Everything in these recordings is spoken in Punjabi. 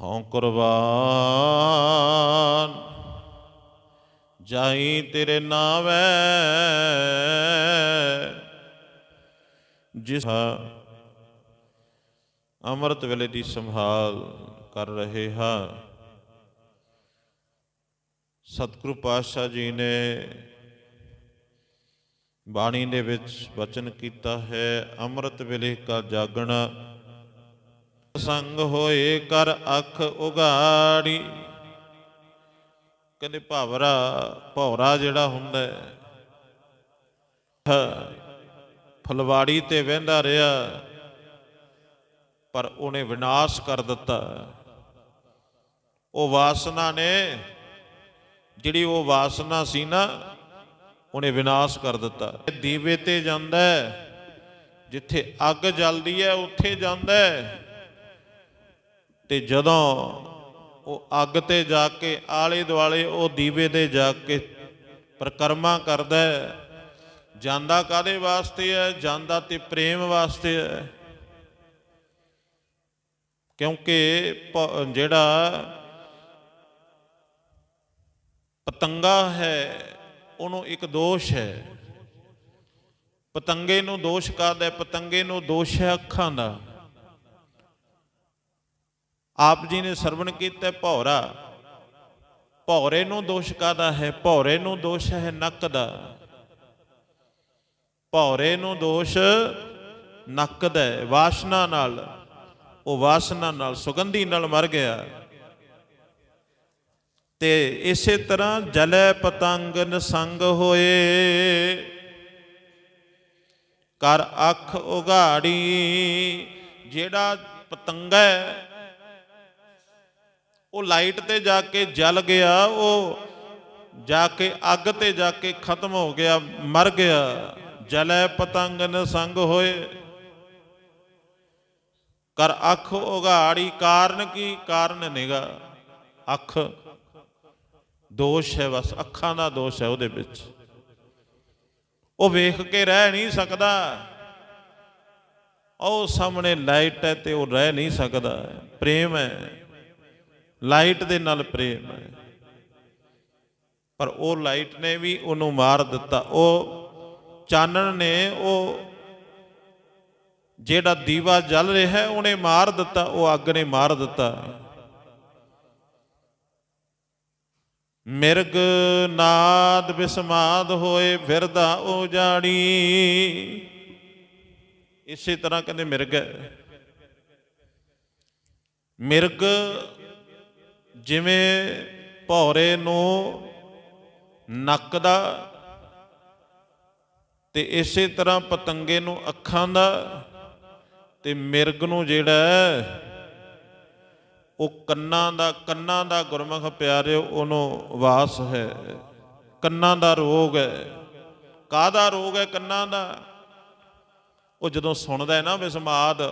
ਹਉ ਕੁਰਬਾਨ। ਜਾਈ ਤੇਰੇ ਨਾਵੇਂ, ਜਿਸ ਅੰਮ੍ਰਿਤ ਵੇਲੇ ਦੀ ਸੰਭਾਲ ਕਰ ਰਹੇ ਹਾਂ। ਸਤਿਗੁਰੂ ਪਾਤਸ਼ਾਹ ਜੀ ਨੇ ਬਾਣੀ ਦੇ ਵਿੱਚ ਵਚਨ ਕੀਤਾ ਹੈ, ਅੰਮ੍ਰਿਤ ਵੇਲੇ ਕਾ ਜਾਗਣਾ ਸੰਗ ਹੋਏ ਕਰ ਅੱਖ ਉਗਾੜੀ। ਕਹਿੰਦੇ ਭਾਵਰਾ ਭੌਰਾ ਜਿਹੜਾ ਹੁੰਦਾ ਹੈ ਫਲਵਾੜੀ ਤੇ ਵਹਿੰਦਾ ਰਿਹਾ ਪਰ ਉਹਨੇ ਵਿਨਾਸ਼ ਕਰ ਦਿੱਤਾ। ਉਹ ਵਾਸਨਾ ਨੇ ਜਿਹੜੀ ਉਹ ਵਾਸਨਾ ਸੀ ਨਾ ਉਹਨੇ ਵਿਨਾਸ਼ ਕਰ ਦਿੱਤਾ। ਦੀਵੇ ਤੇ ਜਾਂਦਾ ਹੈ, ਜਿੱਥੇ ਅੱਗ ਜਲਦੀ ਹੈ ਉੱਥੇ ਜਾਂਦਾ ਹੈ। ਤੇ ਜਦੋਂ ਉਹ ਅੱਗ ਤੇ ਜਾ ਕੇ ਆਲੇ ਦੁਆਲੇ ਉਹ ਦੀਵੇ 'ਤੇ ਜਾ ਕੇ ਪ੍ਰਕਰਮਾ ਕਰਦਾ ਹੈ, ਜਾਂਦਾ ਕਾਦੇ ਵਾਸਤੇ ਹੈ? ਜਾਂਦਾ ਤੇ ਪ੍ਰੇਮ ਵਾਸਤੇ ਹੈ। ਕਿਉਂਕਿ ਜਿਹੜਾ ਪਤੰਗਾ ਹੈ, ਉਹਨੂੰ ਇੱਕ ਦੋਸ਼ ਹੈ। ਪਤੰਗੇ ਨੂੰ ਦੋਸ਼ ਕਾਹਦਾ ਪਤੰਗੇ ਨੂੰ ਦੋਸ਼ ਹੈ ਅੱਖਾਂ ਦਾ। ਆਪ ਜੀ ਨੇ ਸਰਵਣ ਕੀਤਾ ਭੌਰਾ। ਭੌਰੇ ਨੂੰ ਦੋਸ਼ ਕਾਦਾ ਹੈ? ਭੌਰੇ ਨੂੰ ਦੋਸ਼ ਹੈ ਨੱਕ ਦਾ। ਭੌਰੇ ਨੂੰ ਦੋਸ਼ ਨੱਕ ਦਾ ਵਾਸਨਾ ਨਾਲ। ਉਹ ਵਾਸਨਾ ਨਾਲ, ਸੁਗੰਧੀ ਨਾਲ ਮਰ ਗਿਆ। ਤੇ ਇਸੇ ਤਰ੍ਹਾਂ ਜਲੈ ਪਤੰਗਨ ਸੰਗ ਹੋਏ। ਕਰ ਅੱਖ ਉਗਾੜੀ ਜਿਹੜਾ ਪਤੰਗਾ ਹੈ ਉਹ ਲਾਈਟ ਤੇ ਜਾ ਕੇ ਜਲ ਗਿਆ, ਉਹ ਜਾ ਕੇ ਅੱਗ ਤੇ ਜਾ ਕੇ ਖਤਮ ਹੋ ਗਿਆ, ਮਰ ਗਿਆ। ਜਲੇ ਪਤੰਗਨ ਸੰਗ ਹੋਏ। ਕਰ ਅੱਖ ਉਗਾੜੀ ਕਾਰਨ ਕੀ? ਕਾਰਨ ਨਿਗਾ। ਅੱਖ। ਦੋਸ਼ ਹੈ ਬਸ, ਅੱਖਾਂ ਦਾ ਦੋਸ਼ ਹੈ ਉਹਦੇ ਵਿੱਚ। ਉਹ ਵੇਖ ਕੇ ਰਹਿ ਨਹੀਂ ਸਕਦਾ। ਉਹ ਸਾਹਮਣੇ ਲਾਈਟ ਹੈ ਤੇ ਉਹ ਰਹਿ ਨਹੀਂ ਸਕਦਾ। ਪ੍ਰੇਮ ਹੈ। ਲਾਈਟ ਦੇ ਨਾਲ ਪ੍ਰੇਮ ਹੈ। ਪਰ ਉਹ ਲਾਈਟ ਨੇ ਵੀ ਉਹਨੂੰ ਮਾਰ ਦਿੱਤਾ। ਉਹ ਚਾਨਣ ਨੇ ਉਹ ਜਿਹੜਾ ਦੀਵਾ ਜਲ ਰਿਹਾ ਹੈ ਉਹਨੇ ਮਾਰ ਦਿੱਤਾ, ਉਹ ਅੱਗ ਨੇ ਮਾਰ ਦਿੱਤਾ। ਮਿਰਗ ਨਾਦ ਬਿਸਮਾਦ ਹੋਏ ਫਿਰਦਾ ਉਜਾੜੀ। ਇਸੇ ਤਰ੍ਹਾਂ ਕਹਿੰਦੇ ਮਿਰਗ ਹੈ। ਮਿਰਗ ਜਿਵੇਂ ਭੌਰੇ ਨੂੰ ਨੱਕ ਦਾ ਤੇ ਇਸੇ ਤਰ੍ਹਾਂ ਪਤੰਗੇ ਨੂੰ ਅੱਖਾਂ ਦਾ ਤੇ ਮਿਰਗ ਨੂੰ ਜਿਹੜਾ ਉਹ ਕੰਨਾਂ ਦਾ ਕੰਨਾਂ ਦਾ ਗੁਰਮੁਖ ਪਿਆਰਿਓ, ਉਹਨੂੰ ਵਾਸ ਹੈ। ਕੰਨਾਂ ਦਾ ਰੋਗ ਹੈ। ਕਾਹਦਾ ਰੋਗ ਹੈ ਕੰਨਾਂ ਦਾ? ਉਹ ਜਦੋਂ ਸੁਣਦਾ ਹੈ ਨਾ ਵਿਸਮਾਦ,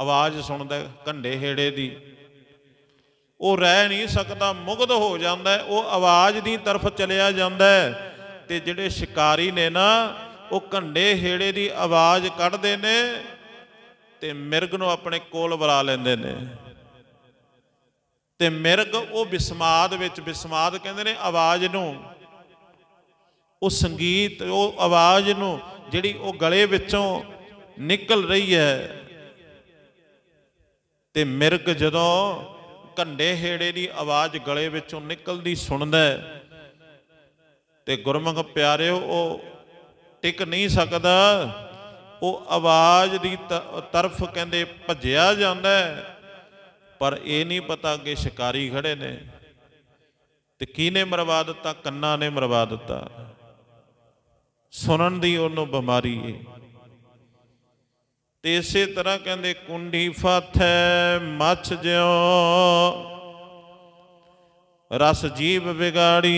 ਆਵਾਜ਼ ਸੁਣਦਾ ਹੈ ਘੰਡੇ ਹੇੜੇ ਦੀ ਉਹ ਰਹਿ ਨਹੀਂ ਸਕਦਾ, ਮੁਗਧ ਹੋ ਜਾਂਦਾ ਉਹ ਆਵਾਜ਼ ਦੀ ਤਰਫ ਚਲਿਆ ਜਾਂਦਾ ਤੇ ਜਿਹੜੇ ਸ਼ਿਕਾਰੀ ਨੇ ਨਾ, ਉਹ ਘੰਡੇ ਹੇੜੇ ਦੀ ਆਵਾਜ਼ ਕੱਢਦੇ ਨੇ ਤੇ ਮਿਰਗ ਨੂੰ ਆਪਣੇ ਕੋਲ ਬੁਲਾ ਲੈਂਦੇ ਨੇ। ਤੇ ਮਿਰਗ ਉਹ ਬਿਸਮਾਦ ਵਿੱਚ, ਬਿਸਮਾਦ ਕਹਿੰਦੇ ਨੇ ਆਵਾਜ਼ ਨੂੰ, ਉਹ ਸੰਗੀਤ, ਉਹ ਆਵਾਜ਼ ਨੂੰ ਜਿਹੜੀ ਉਹ ਗਲੇ ਵਿੱਚੋਂ ਨਿਕਲ ਰਹੀ ਹੈ। ਤੇ ਮਿਰਗ ਜਦੋਂ ਕੰਡੇ ਹੇੜੇ ਦੀ ਆਵਾਜ਼ ਗਲੇ ਵਿੱਚੋਂ ਨਿਕਲਦੀ ਸੁਣਦਾ ਤੇ ਗੁਰਮੁਖ ਪਿਆਰਿਓ, ਉਹ ਟਿਕ ਨਹੀਂ ਸਕਦਾ। ਉਹ ਆਵਾਜ਼ ਦੀ ਤ- ਤਰਫ ਕਹਿੰਦੇ ਭੱਜਿਆ ਜਾਂਦਾ ਪਰ ਇਹ ਨਹੀਂ ਪਤਾ ਕਿ ਸ਼ਿਕਾਰੀ ਖੜੇ ਨੇ। ਤੇ ਕਿਹਨੇ ਮਰਵਾ ਦਿੱਤਾ? ਕੰਨਾਂ ਨੇ ਮਰਵਾ ਦਿੱਤਾ। ਸੁਣਨ ਦੀ ਉਹਨੂੰ ਬਿਮਾਰੀ ਏ। ਤੇ ਇਸੇ ਤਰ੍ਹਾਂ ਕਹਿੰਦੇ, ਕੁੰਡੀ ਫਾਥੈ, ਮੱਛ ਜਿਉ। ਰਸ ਜੀਵ ਵਿਗਾੜੀ।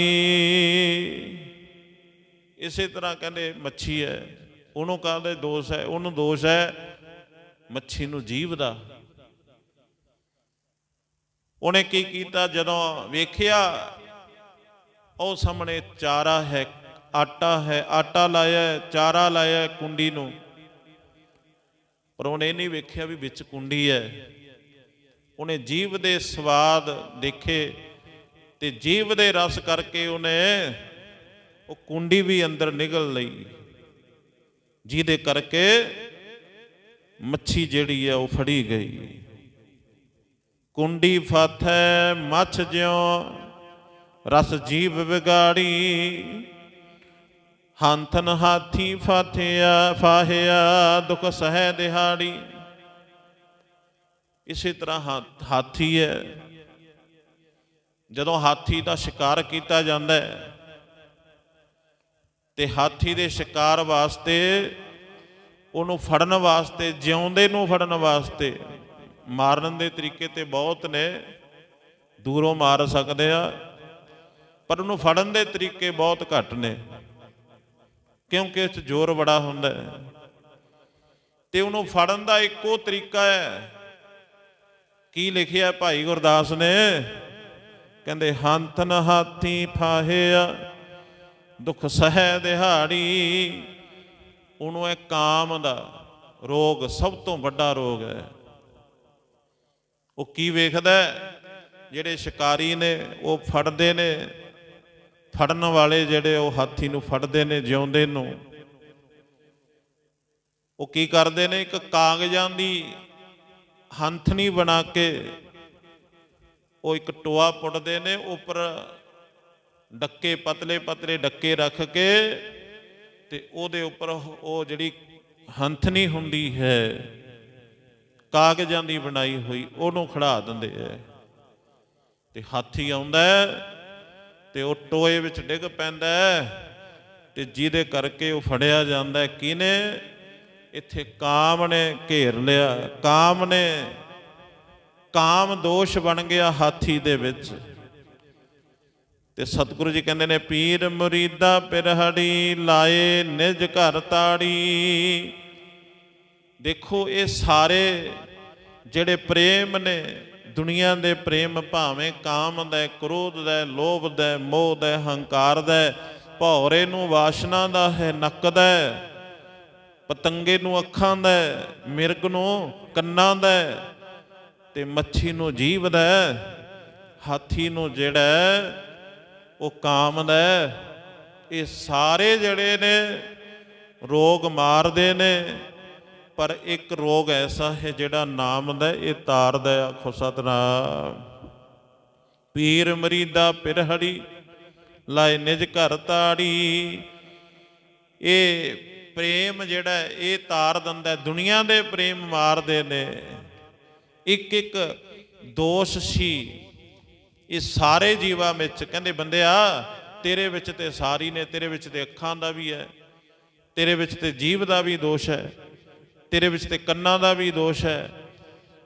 ਇਸੇ ਤਰ੍ਹਾਂ ਕਹਿੰਦੇ, ਮੱਛੀ ਹੈ। ਉਹਨੂੰ ਕਹਿੰਦੇ ਦੋਸ਼ ਹੈ? ਉਹਨੂੰ ਦੋਸ਼ ਹੈ ਮੱਛੀ ਨੂੰ ਜੀਵ ਦਾ। ਉਹਨੇ ਕੀ ਕੀਤਾ? ਜਦੋਂ ਵੇਖਿਆ, ਉਹ ਸਾਹਮਣੇ ਚਾਰਾ ਹੈ, ਆਟਾ ਹੈ। ਆਟਾ ਲਾਇਆ, ਚਾਰਾ ਲਾਇਆ ਕੁੰਡੀ ਨੂੰ। ਪਰ ਉਹਨੇ ਇਹ ਨਹੀਂ ਵੇਖਿਆ ਵੀ ਵਿੱਚ ਕੁੰਡੀ ਹੈ। ਉਹਨੇ ਜੀਵ ਦੇ ਸਵਾਦ ਦੇਖੇ ਤੇ ਜੀਵ ਦੇ ਰਸ ਕਰਕੇ ਉਹਨੇ ਉਹ ਕੁੰਡੀ ਵੀ ਅੰਦਰ ਨਿਗਲ ਲਈ। ਜਿਹਦੇ ਕਰਕੇ ਮੱਛੀ ਜਿਹੜੀ ਹੈ ਉਹ ਫੜੀ ਗਈ। ਕੁੰਡੀ ਫਾਥੈ ਮੱਛ ਜਿਉ, ਰਸ ਜੀਵ ਵਿਗਾੜੀ। ਹੰਥਨ ਹਾਥੀ ਫਾਥਿਆ, ਫਾਹਿਆ, ਦੁਖ ਸਹਿ ਦਿਹਾੜੀ। ਇਸੇ ਤਰ੍ਹਾਂ ਹਾ- ਹਾਥੀ ਹੈ। ਜਦੋਂ ਹਾਥੀ ਦਾ ਸ਼ਿਕਾਰ ਕੀਤਾ ਜਾਂਦਾ ਹੈ, ਤੇ ਹਾਥੀ ਦੇ ਸ਼ਿਕਾਰ ਵਾਸਤੇ, ਉਹਨੂੰ ਫੜਨ ਵਾਸਤੇ, ਜਿਉਂਦੇ ਨੂੰ ਫੜਨ ਵਾਸਤੇ, ਮਾਰਨ ਦੇ ਤਰੀਕੇ ਤੇ ਬਹੁਤ ਨੇ, ਦੂਰੋਂ ਮਾਰ ਸਕਦੇ ਆ, ਪਰ ਉਹਨੂੰ ਫੜਨ ਦੇ ਤਰੀਕੇ ਬਹੁਤ ਘੱਟ ਨੇ। ਕਿਉਂਕਿ ਇਸ ਜ਼ੋਰ ਬੜਾ ਹੁੰਦਾ ਹੈ। ਤੇ ਉਹਨੂੰ ਫੜਨ ਦਾ ਇੱਕੋ ਤਰੀਕਾ ਹੈ। ਕੀ ਲਿਖਿਆ ਭਾਈ ਗੁਰਦਾਸ ਨੇ? ਕਹਿੰਦੇ, ਹੰਥ ਨ ਹਾਥੀ ਫਾਹਿਆ ਦੁੱਖ ਸਹਿ ਦਿਹਾੜੀ। ਉਹਨੂੰ ਇਹ ਕਾਮ ਦਾ ਰੋਗ ਸਭ ਤੋਂ ਵੱਡਾ ਰੋਗ ਹੈ। ਉਹ ਕੀ ਵੇਖਦਾ ਜਿਹੜੇ ਸ਼ਿਕਾਰੀ ਨੇ, ਉਹ ਫੜਦੇ ਨੇ। ਫੜਨ ਵਾਲੇ ਜਿਹੜੇ ਉਹ ਹਾਥੀ ਨੂੰ ਫੜਦੇ ਨੇ, ਜਿਉਂਦੇ ਨੂੰ ਉਹ। ਕੀ ਕਰਦੇ ਨੇ? ਇੱਕ ਕਾਗਜ਼ਾਂ ਦੀ ਹੰਥਨੀ ਬਣਾ ਕੇ ਉਹ ਇੱਕ ਟੋਆ ਪੁੱਟਦੇ ਨੇ, ਉੱਪਰ ਡੱਕੇ, ਪਤਲੇ ਪਤਲੇ ਡੱਕੇ ਰੱਖ ਕੇ ਤੇ ਉਹਦੇ ਉੱਪਰ ਉਹ ਜਿਹੜੀ ਹੰਥਨੀ ਹੁੰਦੀ ਹੈ, ਕਾਗਜ਼ਾਂ ਦੀ ਬਣਾਈ ਹੋਈ, ਉਹਨੂੰ ਖੜਾ ਦਿੰਦੇ ਐ ਤੇ ਹਾਥੀ ਆਉਂਦਾ ਤੇ ਉਹ ਟੋਏ ਵਿੱਚ ਡਿੱਗ ਪੈਂਦਾ ਤੇ ਜਿਹਦੇ ਕਰਕੇ ਉਹ ਫੜਿਆ ਜਾਂਦਾ ਹੈ। ਇੱਥੇ ਕਾਮ ਨੇ ਘੇਰ ਲਿਆ। ਕਾਮ ਨੇ, ਕਾਮ ਦੋਸ਼ ਬਣ ਗਿਆ ਹਾਥੀ ਦੇ ਵਿੱਚ। ਤੇ ਸਤਿਗੁਰੂ ਜੀ ਕਹਿੰਦੇ ਨੇ, ਪੀਰ ਮੁਰੀਦਾ ਪਿਰਹੜੀ ਲਾਏ ਨਿਜ ਘਰ ਤਾੜੀ। ਦੇਖੋ ਇਹ ਸਾਰੇ ਜਿਹੜੇ ਪ੍ਰੇਮ ਨੇ ਦੁਨੀਆ ਦੇ ਪ੍ਰੇਮ ਭਾਵੇਂ ਕਾਮ ਦਾ ਕ੍ਰੋਧ ਦਾ ਹੈ, ਲੋਭ ਦਾ ਮੋਹ ਦਾ ਹੰਕਾਰ ਦਾ ਭੌਰੇ ਨੂੰ ਵਾਸ਼ਨਾ ਦਾ ਹੈ ਨੱਕ ਦਾ ਪਤੰਗੇ ਨੂੰ ਅੱਖਾਂ ਦਾ ਮਿਰਗ ਨੂੰ ਕੰਨਾਂ ਦਾ ਹੈ, ਤੇ ਮੱਛੀ ਨੂੰ ਜੀਭ ਦਾ ਹਾਥੀ ਨੂੰ ਜਿਹੜਾ ਉਹ ਕਾਮ ਦਾ ਇਹ ਸਾਰੇ ਜਿਹੜੇ ਨੇ ਰੋਗ ਮਾਰਦੇ ਨੇ ਪਰ ਇੱਕ ਰੋਗ ਐਸਾ ਹੈ ਜਿਹੜਾ ਨਾਮ ਦਾ ਇਹ ਤਾਰਦਾ ਹੈ। ਆਖੋ ਸਤਨਾਮ। ਪੀਰ ਮਰੀਦਾ ਪਿਰਹੜੀ, ਲਾਏ ਨਿਜ ਘਰ ਤਾੜੀ। ਇਹ ਪ੍ਰੇਮ ਜਿਹੜਾ ਇਹ ਤਾਰ ਦਿੰਦਾ ਹੈ। ਦੁਨੀਆ ਦੇ ਪ੍ਰੇਮ ਮਾਰਦੇ ਨੇ। ਇੱਕ ਇੱਕ ਦੋਸ਼ ਸੀ। ਇਹ ਸਾਰੇ ਜੀਵਾਂ ਵਿੱਚ ਕਹਿੰਦੇ ਬੰਦਿਆ ਤੇਰੇ ਵਿੱਚ ਤੇ ਸਾਰੀ ਨੇ, ਤੇਰੇ ਵਿੱਚ ਤੇ ਅੱਖਾਂ ਦਾ ਵੀ ਹੈ, ਤੇਰੇ ਵਿੱਚ ਤੇ ਜੀਵ ਦਾ ਵੀ ਦੋਸ਼ ਹੈ। ਤੇਰੇ ਵਿੱਚ ਤੇ ਕੰਨਾਂ ਦਾ ਵੀ ਦੋਸ਼ ਹੈ।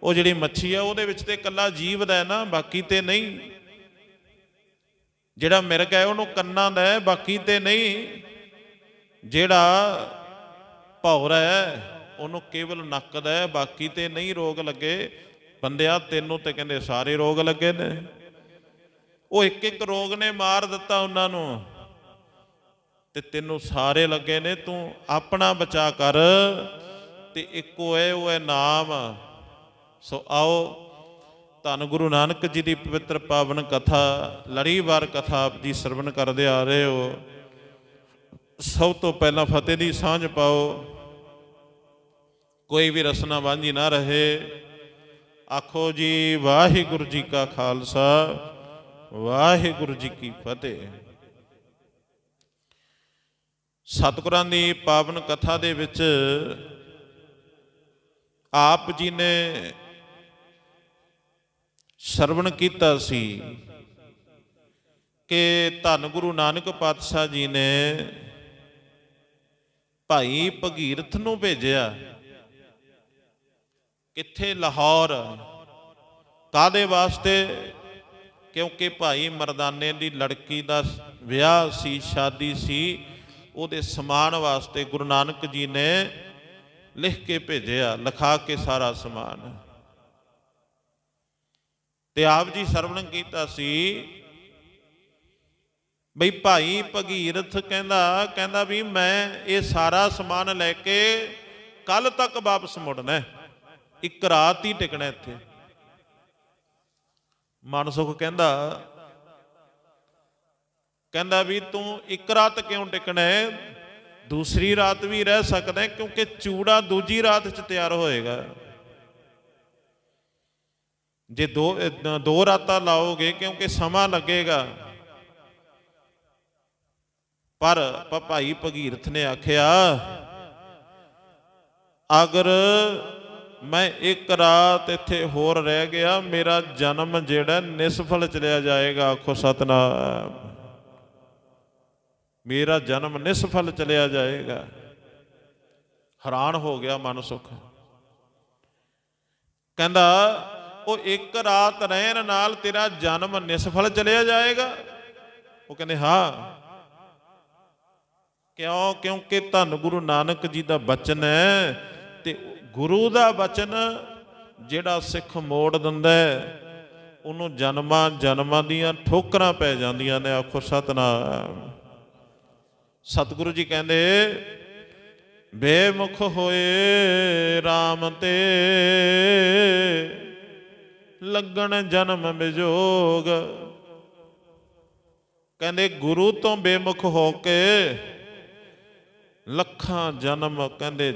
ਉਹ ਜਿਹੜੀ ਮੱਛੀ ਆ, ਉਹਦੇ ਵਿੱਚ ਤੇ ਕੱਲਾ ਜੀਵ ਦਾ ਹੈ ਨਾ, ਬਾਕੀ ਤੇ ਨਹੀਂ। ਜਿਹੜਾ ਮਿਰਗ ਹੈ, ਉਹਨੂੰ ਕੰਨਾਂ ਦਾ ਹੈ, ਬਾਕੀ ਤੇ ਨਹੀਂ। ਜਿਹੜਾ ਭੌਰਾ ਹੈ, ਉਹਨੂੰ ਕੇਵਲ ਨੱਕ ਦਾ ਹੈ, ਬਾਕੀ ਤੇ ਨਹੀਂ ਰੋਗ ਲੱਗੇ। ਬੰਦਿਆ, ਤੈਨੂੰ ਤੇ ਕਹਿੰਦੇ ਸਾਰੇ ਰੋਗ ਲੱਗੇ ਨੇ। ਉਹ ਇੱਕ ਇੱਕ ਰੋਗ ਨੇ ਮਾਰ ਦਿੱਤਾ ਉਹਨਾਂ ਨੂੰ। ਤੇ ਤੈਨੂੰ ਸਾਰੇ ਲੱਗੇ ਨੇ, ਤੂੰ ਆਪਣਾ ਬਚਾ ਕਰ। ਤੇ ਇੱਕੋ ਹੈ, ਉਹ ਹੈ ਨਾਮ। ਸੋ ਆਓ, ਧੰਨ ਗੁਰੂ ਨਾਨਕ ਜੀ ਦੀ ਪਵਿੱਤਰ ਪਾਵਨ ਕਥਾ, ਲੜੀਵਾਰ ਕਥਾ ਆਪ ਜੀ ਸਰਵਣ ਕਰਦੇ ਆ ਰਹੇ ਹੋ। ਸਭ ਤੋਂ ਪਹਿਲਾਂ ਫਤਿਹ ਦੀ ਸਾਂਝ ਪਾਓ। ਕੋਈ ਵੀ ਰਸਨਾ ਵਾਂਝੀ ਨਾ ਰਹੇ। ਆਖੋ ਜੀ, ਵਾਹਿਗੁਰੂ ਜੀ ਕਾ ਖਾਲਸਾ, ਵਾਹਿਗੁਰੂ ਜੀ ਕੀ ਫਤਿਹ। ਸਤਿਗੁਰਾਂ ਦੀ ਪਾਵਨ ਕਥਾ ਦੇ ਵਿੱਚ ਆਪ ਜੀ ਨੇ ਸਰਵਣ ਕੀਤਾ ਸੀ ਕਿ ਧੰਨ ਗੁਰੂ ਨਾਨਕ ਪਾਤਸ਼ਾਹ ਜੀ ਨੇ ਭਾਈ ਭਗੀਰਥ ਨੂੰ ਭੇਜਿਆ ਕਿੱਥੇ ਲਾਹੌਰ? ਕਾਦੇ ਵਾਸਤੇ? ਕਿਉਂਕਿ ਭਾਈ ਮਰਦਾਨੇ ਦੀ ਲੜਕੀ ਦਾ ਵਿਆਹ ਸੀ, ਸ਼ਾਦੀ ਸੀ, ਉਹਦੇ ਸਮਾਨ ਵਾਸਤੇ ਗੁਰੂ ਨਾਨਕ ਜੀ ਨੇ ਲਿਖ ਕੇ ਭੇਜਿਆ, ਲਿਖਾ ਕੇ ਸਾਰਾ ਸਮਾਨ। ਤੇ ਆਪ ਜੀ ਸਰਵਣ ਕੀਤਾ ਸੀ, ਬਈ ਭਾਈ ਭਗੀਰਥ ਕਹਿੰਦਾ ਕਹਿੰਦਾ ਵੀ ਮੈਂ ਇਹ ਸਾਰਾ ਸਮਾਨ ਲੈ ਕੇ ਕੱਲ ਤੱਕ ਵਾਪਸ ਮੁੜਨਾ ਇੱਕ ਰਾਤ ਹੀ ਟਿਕਣਾ ਇੱਥੇ। ਮਨਸੁਖ ਕਹਿੰਦਾ ਕਹਿੰਦਾ ਵੀ ਤੂੰ ਇੱਕ ਰਾਤ ਕਿਉਂ ਟਿਕਣਾ ਦੂਸਰੀ ਰਾਤ ਵੀ ਰਹਿ ਸਕਦਾ ਕਿਉਂਕਿ ਚੂੜਾ ਦੂਜੀ ਰਾਤ 'ਚ ਤਿਆਰ ਹੋਏਗਾ। ਜੇ ਦੋ ਦੋ ਰਾਤਾਂ ਲਾਓਗੇ ਕਿਉਂਕਿ ਸਮਾਂ ਲੱਗੇਗਾ। ਪਰ ਭਾਈ ਭਗੀਰਥ ਨੇ ਆਖਿਆ, ਅਗਰ ਮੈਂ ਇੱਕ ਰਾਤ ਇੱਥੇ ਹੋਰ ਰਹਿ ਗਿਆ, ਮੇਰਾ ਜਨਮ ਜਿਹੜਾ ਨਿਸਫਲ ਚਲਿਆ ਜਾਏਗਾ, ਆਖੋ ਸਤਨਾਮ। ਮੇਰਾ ਜਨਮ ਨਿਸਫਲ ਚਲਿਆ ਜਾਏਗਾ। ਹੈਰਾਨ ਹੋ ਗਿਆ ਮਨ ਸੁਖ। ਕਹਿੰਦਾ, ਉਹ ਇੱਕ ਰਾਤ ਰਹਿਣ ਨਾਲ ਤੇਰਾ ਜਨਮ ਨਿਸਫਲ ਚਲਿਆ ਜਾਏਗਾ। ਉਹ ਕਹਿੰਦੇ, ਹਾਂ। ਕਿਉਂ? ਕਿਉਂਕਿ ਧੰਨ ਗੁਰੂ ਨਾਨਕ ਜੀ ਦਾ ਬਚਨ ਹੈ ਤੇ ਗੁਰੂ ਦਾ ਬਚਨ ਜਿਹੜਾ ਸਿੱਖ ਮੋੜ ਦਿੰਦਾ ਉਹਨੂੰ ਜਨਮਾਂ ਜਨਮਾਂ ਦੀਆਂ ਠੋਕਰਾਂ ਪੈ ਜਾਂਦੀਆਂ ਨੇ, ਆਖੋ ਸਤਨਾਮ। ਸਤਿਗੁਰੂ ਜੀ ਕਹਿੰਦੇ, ਬੇਮੁਖ ਹੋਏ RAM ਤੇ, ਲੱਗਣ ਜਨਮ ਵਿਜੋਗ ਕਹਿੰਦੇ, ਗੁਰੂ ਤੋਂ ਬੇਮੁਖ ਹੋ ਕੇ ਲੱਖਾਂ ਜਨਮ, ਕਹਿੰਦੇ,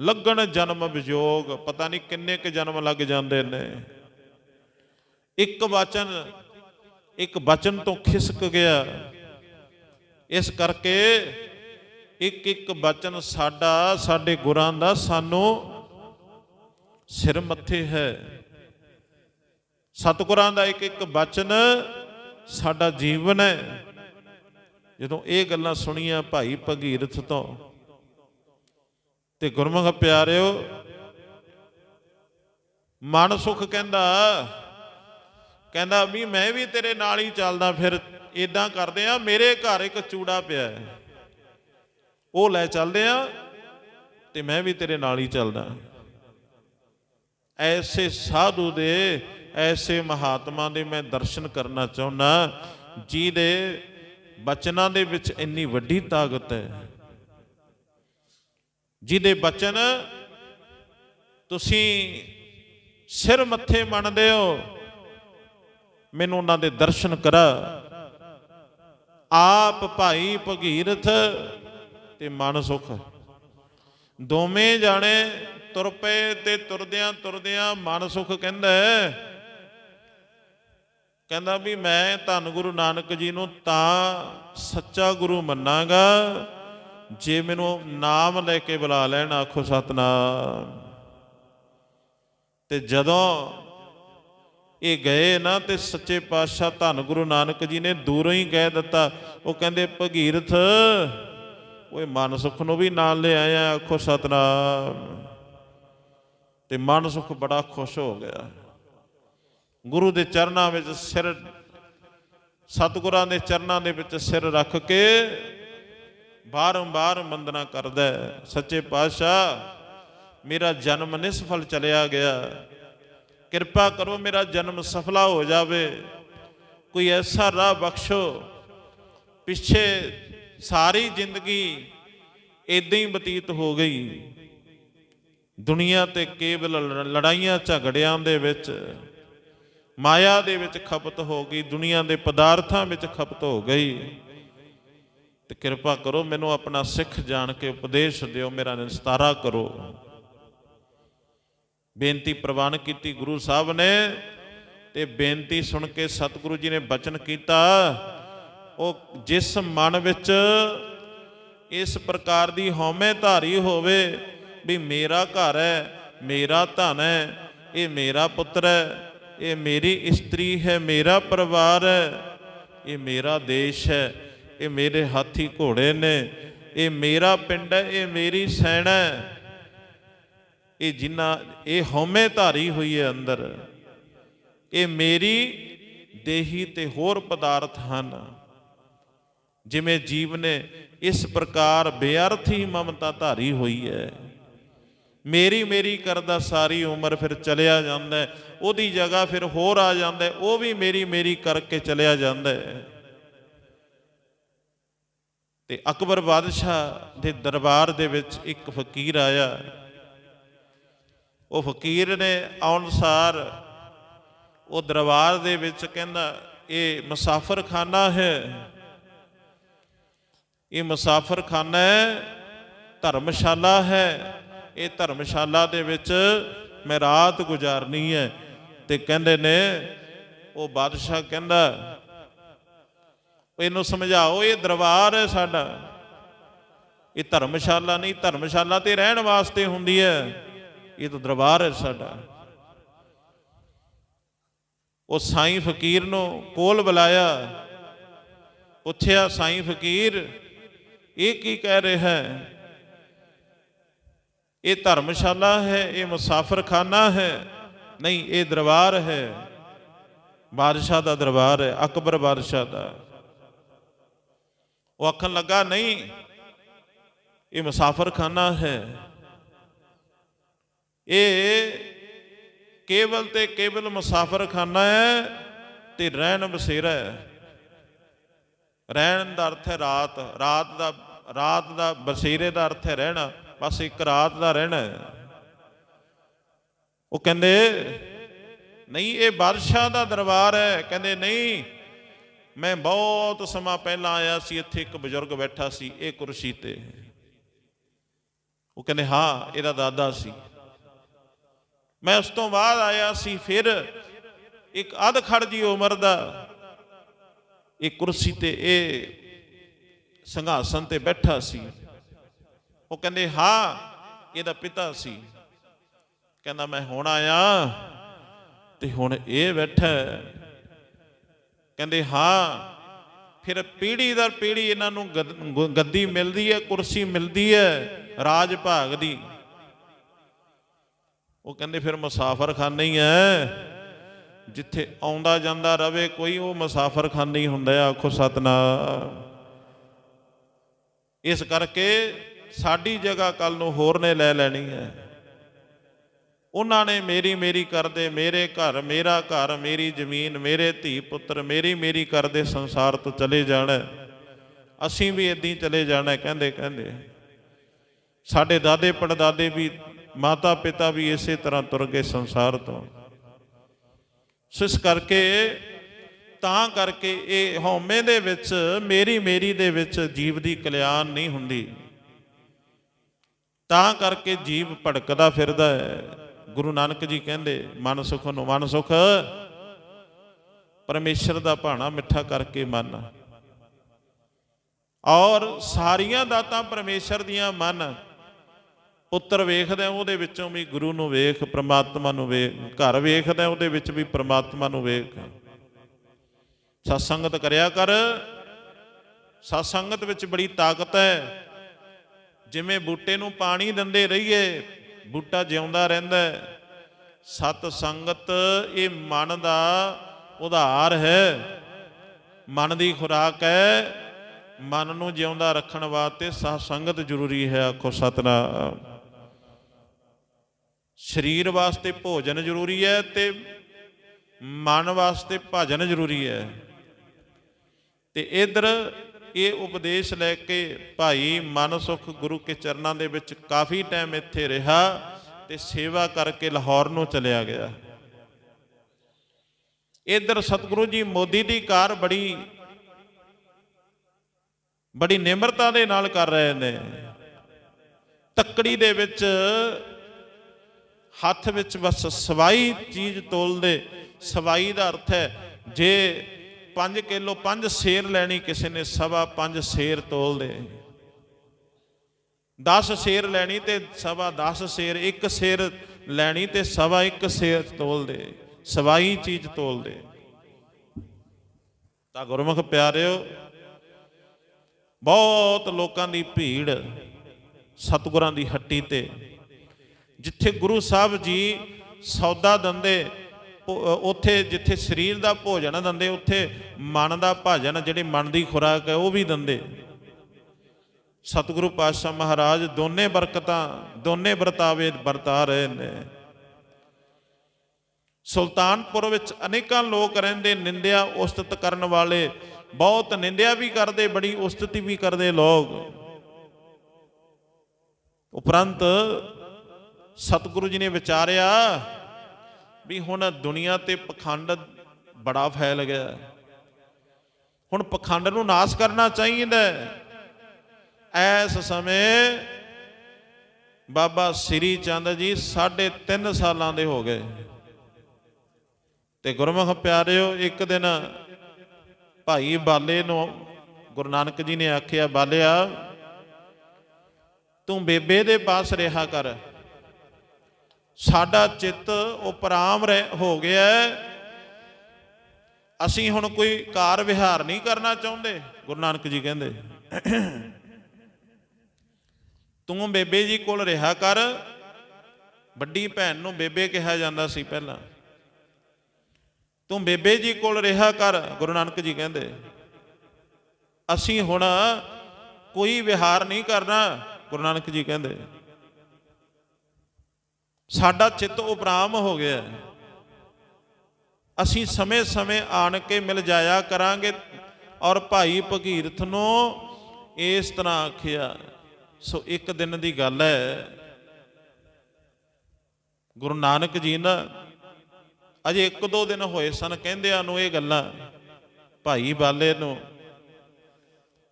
ਲੱਗਣ ਜਨਮ ਵਿਜੋਗ ਪਤਾ ਨਹੀਂ ਕਿੰਨੇ ਕ ਜਨਮ ਲੱਗ ਜਾਂਦੇ ਨੇ। ਇੱਕ ਵਚਨ ਇੱਕ ਵਚਨ ਤੋਂ ਖਿਸਕ ਗਿਆ। ਇਸ ਕਰਕੇ ਇੱਕ ਇੱਕ ਬਚਨ ਸਾਡਾ, ਸਾਡੇ ਗੁਰਾਂ ਦਾ ਸਾਨੂੰ ਸਿਰ ਮੱਥੇ ਹੈ। ਸਤਿਗੁਰਾਂ ਦਾ ਇੱਕ ਇੱਕ ਬਚਨ ਸਾਡਾ ਜੀਵਨ ਹੈ। ਜਦੋਂ ਇਹ ਗੱਲਾਂ ਸੁਣੀਆਂ ਭਾਈ ਭਗੀਰਥ ਤੋਂ, ਤੇ ਗੁਰਮੁਖ ਪਿਆਰਿਓ, ਮਨ ਸੁਖ ਕਹਿੰਦਾ ਕਹਿੰਦਾ ਵੀ ਮੈਂ ਵੀ ਤੇਰੇ ਨਾਲ ਹੀ ਚੱਲਦਾ ਫਿਰ। ਇਦਾਂ ਕਰਦੇ ਆ, ਮੇਰੇ ਘਰ ਇੱਕ ਚੂੜਾ ਪਿਆ ਹੈ। ਉਹ ਲੈ ਚੱਲਦੇ ਆ ਤੇ ਮੈਂ ਵੀ ਤੇਰੇ ਨਾਲ ਹੀ ਚੱਲਦਾ। ਐਸੇ ਸਾਧੂ ਦੇ, ਐਸੇ ਮਹਾਤਮਾ ਦੇ ਮੈਂ ਦਰਸ਼ਨ ਕਰਨਾ ਚਾਹੁੰਦਾ ਜਿਹਦੇ ਬਚਨਾਂ ਦੇ ਵਿੱਚ ਇੰਨੀ ਵੱਡੀ ਤਾਕਤ ਹੈ। ਜਿਹਦੇ ਬਚਨ ਤੁਸੀਂ ਸਿਰ ਮੱਥੇ ਮੰਨਦੇ ਹੋ, ਮੈਨੂੰ ਉਹਨਾਂ ਦੇ ਦਰਸ਼ਨ ਕਰਾ। ਆਪ ਭਾਈ ਭਗੀਰਥ ਤੇ ਮਨ ਸੁਖ। ਦੋਵੇਂ ਜਾਣੇ ਤੁਰ ਪਏ ਤੇ ਤੁਰਦਿਆਂ ਤੁਰਦਿਆਂ ਮਨ ਸੁਖ ਕਹਿੰਦਾ ਕਹਿੰਦਾ ਵੀ ਮੈਂ ਧੰਨ ਗੁਰੂ ਨਾਨਕ ਜੀ ਨੂੰ ਤਾਂ ਸੱਚਾ ਗੁਰੂ ਮੰਨਾਂਗਾ, ਜੇ ਮੈਨੂੰ ਨਾਮ ਲੈ ਕੇ ਬੁਲਾ ਲੈਣ, ਆਖੋ ਸਤਨਾਮ। ਤੇ ਜਦੋਂ ਇਹ ਗਏ ਨਾ ਤੇ ਸੱਚੇ ਪਾਤਸ਼ਾਹ ਧੰਨ ਗੁਰੂ ਨਾਨਕ ਜੀ ਨੇ ਦੂਰੋਂ ਹੀ ਕਹਿ ਦਿੱਤਾ। ਉਹ ਕਹਿੰਦੇ, ਭਗੀਰਥ, ਓਏ ਮਨ ਸੁਖ ਨੂੰ ਵੀ ਨਾਲ ਲੈ ਆਇਆ, ਆਖੋ ਸਤਨਾਮ। ਤੇ ਮਨ ਸੁਖ ਬੜਾ ਖੁਸ਼ ਹੋ ਗਿਆ। ਗੁਰੂ ਦੇ ਚਰਨਾਂ ਵਿੱਚ ਸਿਰ, ਸਤਿਗੁਰਾਂ ਦੇ ਚਰਨਾਂ ਦੇ ਵਿੱਚ ਸਿਰ ਰੱਖ ਕੇ ਬਾਰੰਬਾਰ ਮੰਦਨਾ ਕਰਦਾ ਸੱਚੇ ਪਾਤਸ਼ਾਹ, ਮੇਰਾ ਜਨਮ ਨਿਸਫਲ ਚਲਿਆ ਗਿਆ। ਕਿਰਪਾ ਕਰੋ ਮੇਰਾ ਜਨਮ ਸਫਲਾ ਹੋ ਜਾਵੇ। ਕੋਈ ਐਸਾ ਰਾਹ ਬਖਸ਼ੋ। ਪਿੱਛੇ ਸਾਰੀ ਜ਼ਿੰਦਗੀ ਇਦਾਂ ਹੀ ਬਤੀਤ ਹੋ ਗਈ। ਦੁਨੀਆ ਤੇ ਕੇਵਲ ਲੜ- ਲੜਾਈਆਂ ਝਗੜਿਆਂ ਦੇ ਵਿੱਚ ਮਾਇਆ ਦੇ ਵਿੱਚ ਖਪਤ ਹੋ ਗਈ, ਦੁਨੀਆ ਦੇ ਪਦਾਰਥਾਂ ਵਿੱਚ ਖਪਤ ਹੋ ਗਈ। ਤੇ ਕਿਰਪਾ ਕਰੋ ਮੈਨੂੰ ਆਪਣਾ ਸਿੱਖ ਜਾਣ ਕੇ ਉਪਦੇਸ਼ ਦਿਓ, ਮੇਰਾ ਨਿਸਤਾਰਾ ਕਰੋ। ਬੇਨਤੀ ਪ੍ਰਵਾਨ ਕੀਤੀ ਗੁਰੂ ਸਾਹਿਬ ਨੇ ਤੇ ਬੇਨਤੀ ਸੁਣ ਕੇ ਸਤਿਗੁਰੂ ਜੀ ਨੇ ਬਚਨ ਕੀਤਾ। ਉਹ ਜਿਸ ਮਨ ਵਿੱਚ ਇਸ ਪ੍ਰਕਾਰ ਦੀ ਹਉਮੈ ਧਾਰੀ ਹੋਵੇ ਵੀ ਮੇਰਾ ਘਰ ਹੈ, ਮੇਰਾ ਧਨ ਹੈ, ਇਹ ਮੇਰਾ ਪੁੱਤਰ ਹੈ, ਇਹ ਮੇਰੀ ਇਸਤਰੀ ਹੈ, ਮੇਰਾ ਪਰਿਵਾਰ ਹੈ, ਇਹ ਮੇਰਾ ਦੇਸ਼ ਹੈ, ਇਹ ਮੇਰੇ ਹਾਥੀ ਘੋੜੇ ਨੇ, ਇਹ ਮੇਰਾ ਪਿੰਡ ਹੈ, ਇਹ ਮੇਰੀ ਸੈਣਾ ਹੈ ਇਹ ਜਿੰਨਾ, ਇਹ ਹਉਮੈ ਧਾਰੀ ਹੋਈ ਹੈ ਅੰਦਰ, ਇਹ ਮੇਰੀ ਦੇਹੀ ਤੇ ਹੋਰ ਪਦਾਰਥ ਹਨ। ਜਿਵੇਂ ਜੀਵ ਨੇ ਇਸ ਪ੍ਰਕਾਰ ਬੇਅਰਥੀ ਮਮਤਾ ਧਾਰੀ ਹੋਈ ਹੈ। ਮੇਰੀ ਮੇਰੀ ਕਰਦਾ ਸਾਰੀ ਉਮਰ ਫਿਰ ਚਲਿਆ ਜਾਂਦਾ ਉਹਦੀ ਜਗ੍ਹਾ ਫਿਰ ਹੋਰ ਆ ਜਾਂਦਾ ਉਹ ਵੀ ਮੇਰੀ ਮੇਰੀ ਕਰਕੇ ਚਲਿਆ ਜਾਂਦਾ ਹੈ। ਤੇ ਅਕਬਰ ਬਾਦਸ਼ਾਹ ਦੇ ਦਰਬਾਰ ਦੇ ਵਿੱਚ ਇੱਕ ਫਕੀਰ ਆਇਆ। ਉਹ ਫਕੀਰ ਨੇ ਆਉਣ ਉਹ ਦਰਬਾਰ ਦੇ ਵਿੱਚ ਕਹਿੰਦਾ, ਇਹ ਮੁਸਾਫਰਖਾਨਾ ਹੈ। ਇਹ ਮੁਸਾਫਰਖਾਨਾ ਹੈ, ਧਰਮਸ਼ਾਲਾ ਹੈ। ਇਹ ਧਰਮਸ਼ਾਲਾ ਦੇ ਵਿੱਚ ਮੈਂ ਰਾਤ ਗੁਜ਼ਾਰਨੀ ਹੈ। ਤੇ ਕਹਿੰਦੇ ਨੇ, ਉਹ ਬਾਦਸ਼ਾਹ ਕਹਿੰਦਾ, ਇਹਨੂੰ ਸਮਝਾਓ, ਇਹ ਦਰਬਾਰ ਹੈ ਸਾਡਾ। ਇਹ ਧਰਮਸ਼ਾਲਾ ਨਹੀਂ, ਧਰਮਸ਼ਾਲਾ ਤੇ ਰਹਿਣ ਵਾਸਤੇ ਹੁੰਦੀ ਹੈ। ਇਹ ਤਾਂ ਦਰਬਾਰ ਹੈ ਸਾਡਾ। ਉਹ ਸਾਈਂ ਫਕੀਰ ਨੂੰ ਕੋਲ ਬੁਲਾਇਆ। ਪੁੱਛਿਆ ਸਾਈਂ ਫਕੀਰ, ਇਹ ਕੀ ਕਹਿ ਰਿਹਾ ਹੈ? ਇਹ ਧਰਮਸ਼ਾਲਾ ਹੈ, ਇਹ ਮੁਸਾਫਰਖਾਨਾ ਹੈ। ਨਹੀਂ, ਇਹ ਦਰਬਾਰ ਹੈ। ਬਾਦਸ਼ਾਹ ਦਾ ਦਰਬਾਰ ਹੈ, ਅਕਬਰ ਬਾਦਸ਼ਾਹ ਦਾ। ਉਹ ਆਖਣ ਲੱਗਾ, ਨਹੀਂ, ਇਹ ਮੁਸਾਫਰਖਾਨਾ ਹੈ। ਇਹ ਕੇਵਲ ਤੇ ਕੇਵਲ ਮੁਸਾਫਰਖਾਨਾ ਹੈ ਤੇ ਰਹਿਣ ਬਸੇਰਾ ਹੈ। ਰਹਿਣ ਦਾ ਅਰਥ ਹੈ ਰਾਤ ਰਾਤ ਦਾ ਰਾਤ ਦਾ ਬਸੇਰੇ ਦਾ ਅਰਥ ਹੈ ਰਹਿਣਾ, ਬਸ ਇੱਕ ਰਾਤ ਦਾ ਰਹਿਣਾ ਹੈ। ਉਹ ਕਹਿੰਦੇ, ਨਹੀਂ, ਇਹ ਬਾਦਸ਼ਾਹ ਦਾ ਦਰਬਾਰ ਹੈ। ਕਹਿੰਦੇ, ਨਹੀਂ, ਮੈਂ ਬਹੁਤ ਸਮਾਂ ਪਹਿਲਾਂ ਆਇਆ ਸੀ, ਇੱਥੇ ਇੱਕ ਬਜ਼ੁਰਗ ਬੈਠਾ ਸੀ, ਇਹ ਕੁਰਸੀ ਤੇ। ਉਹ ਕਹਿੰਦੇ, ਹਾਂ, ਇਹਦਾ ਦਾਦਾ ਸੀ। ਮੈਂ ਉਸ ਤੋਂ ਬਾਅਦ ਆਇਆ ਸੀ, ਫਿਰ ਇੱਕ ਅਧ ਖੜ ਜੀ ਉਮਰ ਦਾ ਇਹ ਕੁਰਸੀ ਤੇ ਇਹ ਸੰਘਾਸਨ ਤੇ ਬੈਠਾ ਸੀ। ਉਹ ਕਹਿੰਦੇ, ਹਾਂ, ਇਹਦਾ ਪਿਤਾ ਸੀ। ਕਹਿੰਦਾ, ਮੈਂ ਹੁਣ ਆਇਆ ਤੇ ਹੁਣ ਇਹ ਬੈਠਾ ਕਹਿੰਦੇ, ਹਾਂ। ਫਿਰ ਪੀੜੀ ਦਰ ਪੀੜੀ ਇਹਨਾਂ ਨੂੰ ਗੱਦੀ ਮਿਲਦੀ ਹੈ, ਕੁਰਸੀ ਮਿਲਦੀ ਹੈ ਰਾਜ ਭਾਗ ਦੀ। ਉਹ ਕਹਿੰਦੇ ਫਿਰ ਮੁਸਾਫਰਖਾਨਾ ਹੀ ਹੈ। ਜਿੱਥੇ ਆਉਂਦਾ ਜਾਂਦਾ ਰਵੇ ਕੋਈ ਉਹ ਮੁਸਾਫਰਖਾਨਾ ਹੀ ਹੁੰਦਾ ਹੈ। ਆਖੋ ਸਤਨਾਮ। ਇਸ ਕਰਕੇ ਸਾਡੀ ਜਗ੍ਹਾ ਕੱਲ ਨੂੰ ਹੋਰ ਨੇ ਲੈ ਲੈਣੀ ਹੈ। ਉਹਨਾਂ ਨੇ ਮੇਰੀ ਮੇਰੀ ਕਰਦੇ, ਮੇਰੇ ਘਰ, ਮੇਰਾ ਘਰ, ਮੇਰੀ ਜ਼ਮੀਨ, ਮੇਰੇ ਧੀ ਪੁੱਤਰ, ਮੇਰੀ ਮੇਰੀ ਕਰਦੇ ਸੰਸਾਰ ਤੋਂ ਚਲੇ ਜਾਣਾ ਅਸੀਂ ਵੀ ਇਦਾਂ ਹੀ ਚਲੇ ਜਾਣਾ ਕਹਿੰਦੇ ਕਹਿੰਦੇ, ਸਾਡੇ ਦਾਦੇ ਪੜਦਾਦੇ ਵੀ ਮਾਤਾ ਪਿਤਾ ਵੀ ਇਸੇ ਤਰ੍ਹਾਂ ਤੁਰ ਗਏ ਸੰਸਾਰ ਤੋਂ। ਸੋ ਇਸ ਕਰਕੇ, ਤਾਂ ਕਰਕੇ ਇਹ ਹਉਮੈ ਦੇ ਵਿੱਚ ਮੇਰੀ ਮੇਰੀ ਦੇ ਵਿੱਚ ਜੀਵ ਦੀ ਕਲਿਆਣ ਨਹੀਂ ਹੁੰਦੀ। ਤਾਂ ਕਰਕੇ ਜੀਵ ਭੜਕਦਾ ਫਿਰਦਾ ਹੈ। ਗੁਰੂ ਨਾਨਕ ਜੀ ਕਹਿੰਦੇ, ਮਨ ਸੁਖ ਨੂੰ ਮਨ ਸੁਖ, ਪਰਮੇਸ਼ਰ ਦਾ ਭਾਣਾ ਮਿੱਠਾ ਕਰਕੇ ਮਨ। ਔਰ ਸਾਰੀਆਂ ਦਾਤਾਂ ਪਰਮੇਸ਼ਰ ਦੀਆਂ ਮਨ। ਪੁੱਤਰ ਵੇਖਦਾ ਉਹਦੇ ਵਿੱਚੋਂ ਵੀ ਗੁਰੂ ਨੂੰ ਵੇਖ, ਪ੍ਰਮਾਤਮਾ ਨੂੰ ਵੇਖ, ਘਰ ਵੇਖਦਾ ਉਹਦੇ ਵਿੱਚ ਵੀ ਪ੍ਰਮਾਤਮਾ ਨੂੰ ਵੇਖ। ਸਤਸੰਗਤ ਕਰਿਆ ਕਰ। ਸਤਸੰਗਤ ਵਿੱਚ ਬੜੀ ਤਾਕਤ ਹੈ। ਜਿਵੇਂ ਬੂਟੇ ਨੂੰ ਪਾਣੀ ਦਿੰਦੇ ਰਹੀਏ, ਬੂਟਾ ਜਿਉਂਦਾ ਰਹਿੰਦਾ ਹੈ। ਸਤ ਸੰਗਤ ਇਹ ਮਨ ਦਾ ਉਧਾਰ ਹੈ। ਮਨ ਦੀ ਖੁਰਾਕ ਹੈ। ਮਨ ਨੂੰ ਜਿਉਂਦਾ ਰੱਖਣ ਵਾਸਤੇ ਸਤ ਸੰਗਤ ਜ਼ਰੂਰੀ ਹੈ। ਆਖੋ ਸਤਨਾਮ। ਸਰੀਰ ਵਾਸਤੇ ਭੋਜਨ ਜ਼ਰੂਰੀ ਹੈ ਤੇ ਮਨ ਵਾਸਤੇ ਭਜਨ ਜ਼ਰੂਰੀ ਹੈ। ਤੇ ਇਧਰ ਇਹ ਉਪਦੇਸ਼ ਲੈ ਕੇ ਭਾਈ ਮਨ ਸੁਖ ਗੁਰੂ ਕੇ ਚਰਨਾਂ ਦੇ ਵਿੱਚ ਕਾਫੀ ਟਾਈਮ ਇੱਥੇ ਰਿਹਾ ਤੇ ਸੇਵਾ ਕਰਕੇ ਲਾਹੌਰ ਨੂੰ ਚਲਿਆ ਗਿਆ। ਇਧਰ ਸਤਿਗੁਰੂ ਜੀ ਮੋਦੀ ਦੀ ਕਾਰ ਬੜੀ ਬੜੀ ਨਿਮਰਤਾ ਦੇ ਨਾਲ ਕਰ ਰਹੇ ਨੇ। ਤੱਕੜੀ ਦੇ ਵਿੱਚ ਹੱਥ ਵਿੱਚ ਬਸ ਸਵਾਈ ਚੀਜ਼ ਤੋਲਦੇ, ਸਵਾਈ ਦਾ ਅਰਥ ਹੈ, ਜੇ 5 ਕਿਲੋ 5 ਸੇਰ ਲੈਣੀ ਕਿਸੇ ਨੇ, ਸਵਾ 5 ਸੇਰ ਤੋਲਦੇ 10 ਸੇਰ ਲੈਣੀ ਤੇ ਸਵਾ 10 ਸੇਰ, ਇੱਕ ਸੇਰ ਲੈਣੀ ਤੇ ਸਵਾ ਇੱਕ ਸੇਰ ਤੋਲਦੇ ਸਵਾਈ ਚੀਜ਼ ਤੋਲਦੇ ਤਾਂ ਗੁਰਮੁਖ ਪਿਆਰਿਓ, ਬਹੁਤ ਲੋਕਾਂ ਦੀ ਭੀੜ ਸਤਿਗੁਰਾਂ ਦੀ ਹੱਟੀ ਤੇ। ਜਿੱਥੇ ਗੁਰੂ ਸਾਹਿਬ ਜੀ ਸੌਦਾ ਦਿੰਦੇ ਉੱਥੇ ਜਿੱਥੇ ਸਰੀਰ ਦਾ ਭੋਜਨ ਦਿੰਦੇ, ਉੱਥੇ ਮਨ ਦਾ ਭਾਜਨ, ਜਿਹੜੀ ਮਨ ਦੀ ਖੁਰਾਕ ਹੈ, ਉਹ ਵੀ ਦਿੰਦੇ। ਸਤਿਗੁਰੂ ਪਾਤਸ਼ਾਹ ਮਹਾਰਾਜ, ਦੋਨੇ ਬਰਕਤਾਂ, ਦੋਨੇ ਵਰਤਾਵੇ ਵਰਤਾ ਰਹੇ ਨੇ। ਸੁਲਤਾਨਪੁਰ ਵਿੱਚ ਅਨੇਕਾਂ ਲੋਕ ਰਹਿੰਦੇ, ਨਿੰਦਿਆ ਉਸਤਤ ਕਰਨ ਵਾਲੇ, ਬਹੁਤ ਨਿੰਦਿਆ ਵੀ ਕਰਦੇ, ਬੜੀ ਉਸਤਤੀ ਵੀ ਕਰਦੇ ਲੋਕ। ਉਪਰੰਤ ਸਤਿਗੁਰੂ ਜੀ ਨੇ ਵਿਚਾਰਿਆ ਵੀ ਹੁਣ ਦੁਨੀਆ ਤੇ ਪਖੰਡ ਬੜਾ ਫੈਲ ਗਿਆ। ਹੁਣ ਪਖੰਡ ਨੂੰ ਨਾਸ਼ ਕਰਨਾ ਚਾਹੀਦਾ ਹੈ। ਐਸ ਸਮੇਂ ਬਾਬਾ ਸ੍ਰੀ ਚੰਦ ਜੀ 3.5 ਸਾਲਾਂ ਦੇ ਹੋ ਗਏ। ਤੇ ਗੁਰਮੁਖ ਪਿਆਰਿਓ, ਇੱਕ ਦਿਨ ਭਾਈ ਬਾਲੇ ਨੂੰ ਗੁਰੂ ਨਾਨਕ ਜੀ ਨੇ ਆਖਿਆ, ਬਾਲਿਆ, ਤੂੰ ਬੇਬੇ ਦੇ ਪਾਸ ਰਿਹਾ ਕਰ। ਸਾਡਾ ਚਿੱਤ ਉਪਰਾਮ ਰਹਿ- ਹੋ ਗਿਆ ਅਸੀਂ ਹੁਣ ਕੋਈ ਕਾਰ ਵਿਹਾਰ ਨਹੀਂ ਕਰਨਾ ਚਾਹੁੰਦੇ। ਗੁਰੂ ਨਾਨਕ ਜੀ ਕਹਿੰਦੇ, ਤੂੰ ਬੇਬੇ ਜੀ ਕੋਲ ਰਿਹਾ ਕਰ। ਵੱਡੀ ਭੈਣ ਨੂੰ ਬੇਬੇ ਕਿਹਾ ਜਾਂਦਾ ਸੀ ਪਹਿਲਾਂ। ਤੂੰ ਬੇਬੇ ਜੀ ਕੋਲ ਰਿਹਾ ਕਰ। ਗੁਰੂ ਨਾਨਕ ਜੀ ਕਹਿੰਦੇ, ਅਸੀਂ ਹੁਣ ਕੋਈ ਵਿਹਾਰ ਨਹੀਂ ਕਰਨਾ। ਗੁਰੂ ਨਾਨਕ ਜੀ ਕਹਿੰਦੇ ਸਾਡਾ ਚਿੱਤ ਉਪਰਾਮ ਹੋ ਗਿਆ ਅਸੀਂ ਸਮੇਂ-ਸਮੇਂ ਆਣ ਕੇ ਮਿਲ ਜਾਇਆ ਕਰਾਂਗੇ ਔਰ ਭਾਈ ਭਗੀਰਥ ਨੂੰ ਇਸ ਤਰ੍ਹਾਂ ਆਖਿਆ, ਸੋ ਇੱਕ ਦਿਨ ਦੀ ਗੱਲ ਹੈ। ਗੁਰੂ ਨਾਨਕ ਜੀ ਨਾ ਅਜੇ ਇੱਕ ਦੋ ਦਿਨ ਹੋਏ ਸਨ ਕਹਿੰਦਿਆਂ ਨੂੰ ਇਹ ਗੱਲਾਂ ਭਾਈ ਬਾਲੇ ਨੂੰ।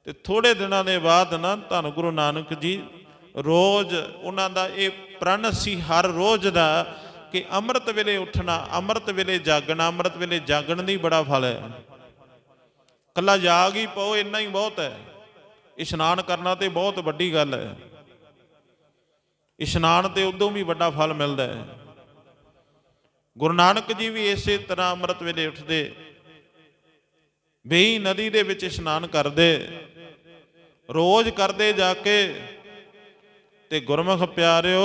ਤੇ ਥੋੜੇ ਦਿਨਾਂ ਦੇ ਬਾਅਦ ਨਾ ਧੰਨ ਗੁਰੂ ਨਾਨਕ ਜੀ ਰੋਜ਼ ਉਹਨਾਂ ਦਾ ਇਹ ਪ੍ਰਣ ਸੀ ਹਰ ਰੋਜ਼ ਦਾ ਕਿ ਅੰਮ੍ਰਿਤ ਵੇਲੇ ਉੱਠਣਾ, ਅੰਮ੍ਰਿਤ ਵੇਲੇ ਜਾਗਣਾ, ਅੰਮ੍ਰਿਤ ਵੇਲੇ ਜਾਗਣ ਦੀ ਬੜਾ ਫਲ ਹੈ। ਕੱਲਾ ਜਾਗ ਹੀ ਪਾਓ, ਇੰਨਾ ਹੀ ਬਹੁਤ ਹੈ। ਇਸ਼ਨਾਨ ਕਰਨਾ ਤੇ ਬਹੁਤ ਵੱਡੀ ਗੱਲ ਹੈ। ਇਸ਼ਨਾਨ ਤੇ ਉਦੋਂ ਵੀ ਵੱਡਾ ਫਲ ਮਿਲਦਾ ਹੈ। ਗੁਰੂ ਨਾਨਕ ਜੀ ਵੀ ਇਸੇ ਤਰ੍ਹਾਂ ਅੰਮ੍ਰਿਤ ਵੇਲੇ ਉੱਠਦੇ। ਵੇਈ ਨਦੀ ਦੇ ਵਿੱਚ ਇਸ਼ਨਾਨ ਕਰਦੇ। ਰੋਜ਼ ਕਰਦੇ ਜਾ ਕੇ ਤੇ ਗੁਰਮੁਖ ਪਿਆਰਿਓ,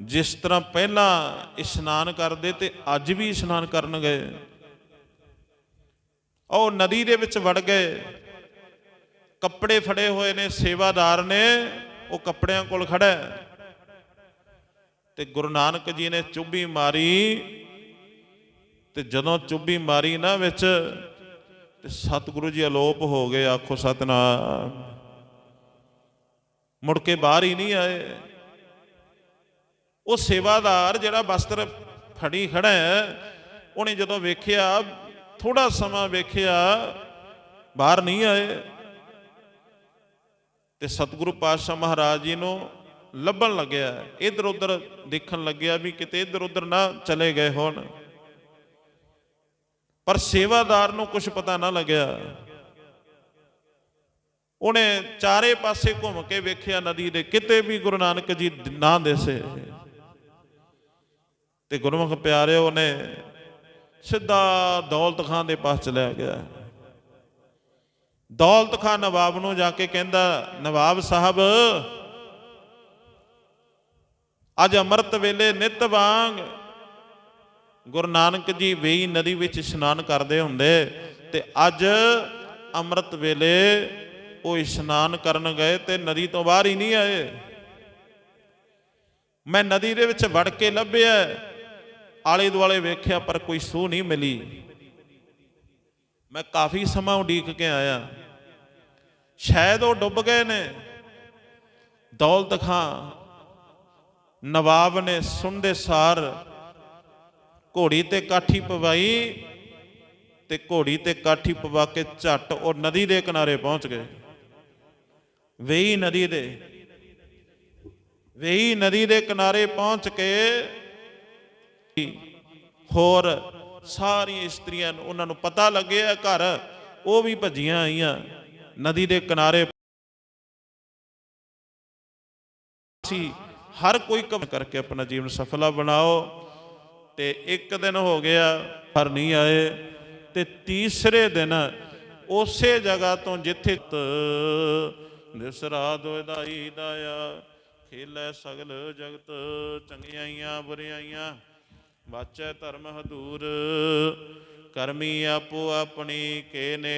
ਜਿਸ ਤਰ੍ਹਾਂ ਪਹਿਲਾਂ ਇਸ਼ਨਾਨ ਕਰਦੇ ਤੇ ਅੱਜ ਵੀ ਇਸ਼ਨਾਨ ਕਰਨ ਗਏ ਉਹ ਨਦੀ ਦੇ ਵਿੱਚ ਵੜ ਗਏ, ਕੱਪੜੇ ਫੜੇ ਹੋਏ ਨੇ, ਸੇਵਾਦਾਰ ਨੇ, ਉਹ ਕੱਪੜਿਆਂ ਕੋਲ ਖੜਾ ਤੇ ਗੁਰੂ ਨਾਨਕ ਜੀ ਨੇ ਚੁੱਭੀ ਮਾਰੀ, ਤੇ ਜਦੋਂ ਚੁੱਭੀ ਮਾਰੀ ਨਾ ਵਿੱਚ, ਤੇ ਸਤਿਗੁਰੂ ਜੀ ਅਲੋਪ ਹੋ ਗਏ, ਆਖੋ ਸਤਨਾਮ। ਮੁੜ ਕੇ ਬਾਹਰ ਹੀ ਨਹੀਂ ਆਏ। ਉਹ ਸੇਵਾਦਾਰ ਜਿਹੜਾ ਵਸਤਰ ਫੜੀ ਖੜਾ ਹੈ, ਉਹਨੇ ਜਦੋਂ ਵੇਖਿਆ ਥੋੜਾ ਸਮਾਂ ਵੇਖਿਆ, ਬਾਹਰ ਨਹੀਂ ਆਏ। ਤੇ ਸਤਿਗੁਰੂ ਪਾਤਸ਼ਾਹ ਮਹਾਰਾਜ ਜੀ ਨੂੰ ਲੱਭਣ ਲੱਗਿਆ। ਇੱਧਰ ਉੱਧਰ ਦੇਖਣ ਲੱਗਿਆ ਵੀ ਕਿਤੇ ਇੱਧਰ ਉੱਧਰ ਨਾ ਚਲੇ ਗਏ ਹੋਣ। ਪਰ ਸੇਵਾਦਾਰ ਨੂੰ ਕੁਝ ਪਤਾ ਨਾ ਲੱਗਿਆ। ਉਹਨੇ ਚਾਰੇ ਪਾਸੇ ਘੁੰਮ ਕੇ ਵੇਖਿਆ ਨਦੀ ਦੇ ਕਿਤੇ ਵੀ ਗੁਰੂ ਨਾਨਕ ਜੀ ਨਾ ਦਿਸੇ। ਤੇ ਗੁਰਮੁਖ ਪਿਆਰਿਓ ਉਹਨੇ ਸਿੱਧਾ ਦੌਲਤ ਖਾਨ ਦੇ ਪਾਸ ਚਲਿਆ ਗਿਆ। ਦੌਲਤ ਖਾਨ ਨਵਾਬ ਨੂੰ ਜਾ ਕੇ ਕਹਿੰਦਾ, ਨਵਾਬ ਸਾਹਿਬ, ਅੱਜ ਅੰਮ੍ਰਿਤ ਵੇਲੇ ਨਿਤ ਵਾਂਗ ਗੁਰੂ ਨਾਨਕ ਜੀ ਵੇਈ ਨਦੀ ਵਿੱਚ ਇਸ਼ਨਾਨ ਕਰਦੇ ਹੁੰਦੇ ਤੇ ਅੱਜ ਅੰਮ੍ਰਿਤ ਵੇਲੇ ਉਹ ਇਸ਼ਨਾਨ ਕਰਨ ਗਏ ਤੇ ਨਦੀ ਤੋਂ ਬਾਹਰ ਹੀ ਨਹੀਂ ਆਏ। ਮੈਂ ਨਦੀ ਦੇ ਵਿੱਚ ਵੜ ਕੇ ਲੱਭਿਆ। ਆਲੇ ਦੁਆਲੇ ਵੇਖਿਆ, ਪਰ ਕੋਈ ਸੂਹ ਨਹੀਂ ਮਿਲੀ। ਮੈਂ ਕਾਫੀ ਸਮਾਂ ਉਡੀਕ ਕੇ ਆਇਆ। ਸ਼ਾਇਦ ਉਹ ਡੁੱਬ ਗਏ ਨੇ। ਦੌਲਤ ਖਾਂ, ਨਵਾਬ ਨੇ ਸੁਣਦੇ ਸਾਰ ਘੋੜੀ ਤੇ ਕਾਠੀ ਪਵਾਈ ਤੇ ਘੋੜੀ ਤੇ ਕਾਠੀ ਪਵਾ ਕੇ ਝੱਟ ਉਹ ਨਦੀ ਦੇ ਕਿਨਾਰੇ ਪਹੁੰਚ ਗਏ। ਵੇਈ ਨਦੀ ਦੇ। ਵੇਈ ਨਦੀ ਦੇ ਕਿਨਾਰੇ ਪਹੁੰਚ ਕੇ ਹੋਰ ਸਾਰੀਆਂ ਇਸਤਰੀਆਂ ਨੂੰ ਉਹਨਾਂ ਨੂੰ ਪਤਾ ਲੱਗਿਆ ਘਰ ਉਹ ਵੀ ਭੱਜੀਆਂ ਆਈਆਂ। ਨਦੀ ਦੇ ਕਿਨਾਰੇ ਸੀ। ਹਰ ਕੋਈ ਕੰਮ ਕਰਕੇ ਆਪਣਾ ਜੀਵਨ ਸਫਲਾ ਬਣਾਓ। ਤੇ ਇੱਕ ਦਿਨ ਹੋ ਗਿਆ ਪਰ ਨਹੀਂ ਆਏ। ਤੇ ਤੀਸਰੇ ਦਿਨ ਉਸੇ ਜਗ੍ਹਾ ਤੋਂ ਜਿੱਥੇ ਨਿਸਰਾ ਦੋਇਦਾਈ ਦਾਇਆ, ਖੇਲੇ ਸਗਲ ਜਗਤ, ਚੰਗਿਆਈਆਂ ਬੁਰਿਆਈਆਂ, ਵਾਚੈ ਧਰਮ ਹਦੂਰ, ਕਰਮੀ ਆਪੋ ਆਪਣੀ, ਕੇ ਨੇ